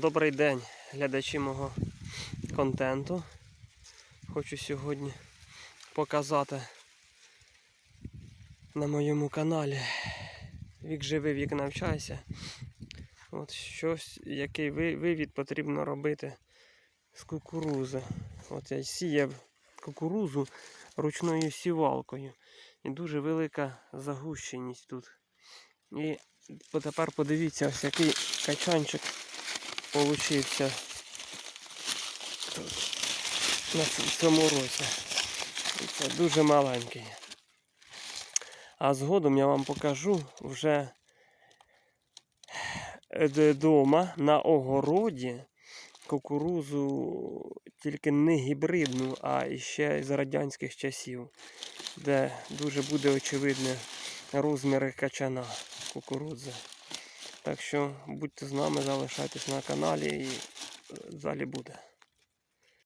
Добрий день, глядачі мого контенту. Хочу сьогодні показати на моєму каналі Вік живий, вік навчайся. От щось, який вивід потрібно робити з кукурузи. От я сіяв кукурузу ручною сівалкою. І дуже велика загущеність тут. І тепер подивіться, ось який качанчик получився тут, на цьому році. Це дуже маленький. А згодом я вам покажу вже вдома на огороді кукурузу тільки не гібридну, а ще з радянських часів, де дуже буде очевидне розміри качана кукурудзи. Так що будьте з нами, залишайтесь на каналі і е, далі буде.